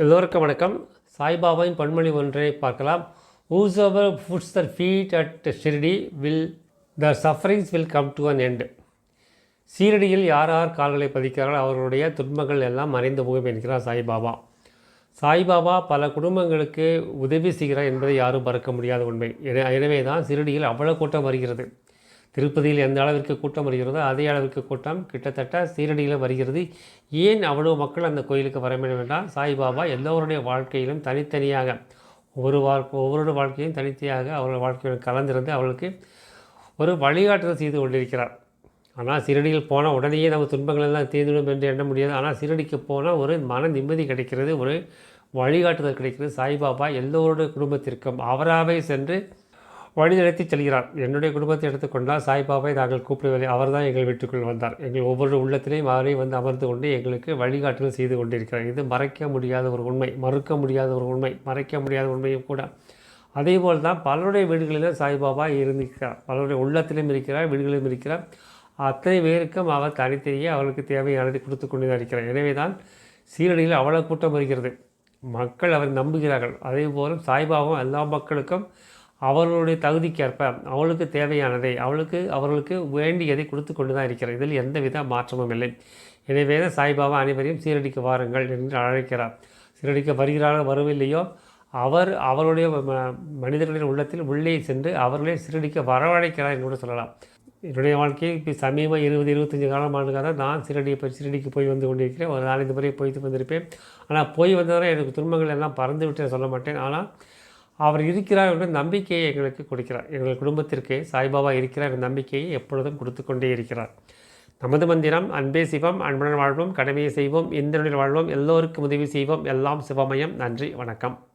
எல்லோருக்கும் வணக்கம். சாய்பாபாவின் பன்மொழி ஒன்றை பார்க்கலாம். Whose ever puts their feet at Shirdi will the sufferings will come to an end சீரடியில் யார் யார் கால்களை பதிக்கிறார்கள் அவர்களுடைய துன்பங்கள் எல்லாம் மறைந்து போகும் என்கிறார் சாய்பாபா. சாய்பாபா பல குடும்பங்களுக்கு உதவி செய்கிறார் என்பதை யாரும் மறக்க முடியாத உண்மை. என- எனவே தான் சீரடியில் அவ்வளோ கூட்டம் வருகிறது. திருப்பதியில் எந்த அளவிற்கு கூட்டம் வருகிறதோ அதே அளவிற்கு கூட்டம் கிட்டத்தட்ட சீரடியில் வருகிறது. ஏன் அவ்வளோ மக்கள் அந்த கோயிலுக்கு வர வேண்டும் என்றால் சாய்பாபா எல்லோருடைய வாழ்க்கையிலும் தனித்தனியாக ஒவ்வொரு வாழ்க்கை ஒவ்வொருடைய வாழ்க்கையும் தனித்தனியாக அவர்கள் வாழ்க்கையுடன் கலந்திருந்து அவர்களுக்கு ஒரு வழிகாட்டுதல் செய்து கொண்டிருக்கிறார். ஆனால் சிறடியில் போனால் உடனேயே நம்ம துன்பங்கள் எல்லாம் தீர்ந்துடும் என்று எண்ண முடியாது. ஆனால் சிறடிக்கு போனால் ஒரு மன நிம்மதி கிடைக்கிறது ஒரு வழிகாட்டுதல் கிடைக்கிறது. சாய்பாபா எல்லோருடைய குடும்பத்திற்கும் அவராகவே சென்று வழி நடத்தி செல்கிறார். என்னுடைய குடும்பத்தை எடுத்துக்கொண்டால் சாய்பாபாவை நாங்கள் கூப்பிடவில்லை அவர் தான் எங்கள் வீட்டுக்குள் வந்தார். எங்கள் ஒவ்வொரு உள்ளத்திலையும் அவரை வந்து அமர்ந்து கொண்டு எங்களுக்கு வழிகாட்டுதல் செய்து கொண்டிருக்கிறார். இது மறைக்க முடியாத ஒரு உண்மை மறுக்க முடியாத ஒரு உண்மை மறைக்க முடியாத உண்மையும் கூட. அதேபோல் தான் பலருடைய வீடுகளிலும் சாய்பாபா இருந்திருக்கிறார். பலருடைய உள்ளத்திலும் இருக்கிறார் வீடுகளிலும் இருக்கிறார். அத்தனை பேருக்கும் அவர் தனித்தனியே அவளுக்கு தேவையானதை கொடுத்து கொண்டு தான் இருக்கிறார். எனவே தான் சீரடியில் அவ்வளோ கூட்டம் வருகிறது மக்கள் அவர் நம்புகிறார்கள். அதே போல் சாய்பாபாவும் எல்லா மக்களுக்கும் அவர்களுடைய தகுதிக்கேற்ப அவளுக்கு தேவையானதை அவளுக்கு அவர்களுக்கு வேண்டியதை கொடுத்து கொண்டு தான் இருக்கிறார். இதில் எந்தவித மாற்றமும் இல்லை. எனவே தான் சாய்பாபா அனைவரையும் சீரடிக்க வாருங்கள் என்று அழைக்கிறார். சீரடிக்க வருகிறாரோ வரவில்லையோ அவர் அவருடைய ம- மனிதர்களின் உள்ளத்தில் உள்ளே சென்று அவர்களே சீரடிக்க வரவழைக்கிறார் என்று கூட சொல்லலாம். என்னுடைய வாழ்க்கையை இப்போ சமீபம் இருபது இருபத்தஞ்சி காலம் ஆண்டுகாக நான் சீரடியை போய் சீரடிக்கு போய் வந்து கொண்டிருக்கிறேன். ஒரு நாலஞ்சு முறை போய்த்து வந்திருப்பேன். ஆனால் போய் வந்தவரை எனக்கு துன்பங்கள் எல்லாம் பறந்து விட்டு சொல்ல மாட்டேன். ஆனால் அவர் இருக்கிறார் என்ற நம்பிக்கையை எங்களுக்கு கொடுக்கிறார். எங்கள் குடும்பத்திற்கு சாய்பாபா இருக்கிறார் என்ற நம்பிக்கையை எப்பொழுதும் கொடுத்து கொண்டே இருக்கிறார். நமது மந்திரம் அன்பே சிவம் அன்புடன் வாழ்வோம் கடமையை செய்வோம் இந்திரனில் வாழ்வோம் எல்லோருக்கும் உதவி செய்வோம். எல்லாம் சிவமயம். நன்றி வணக்கம்.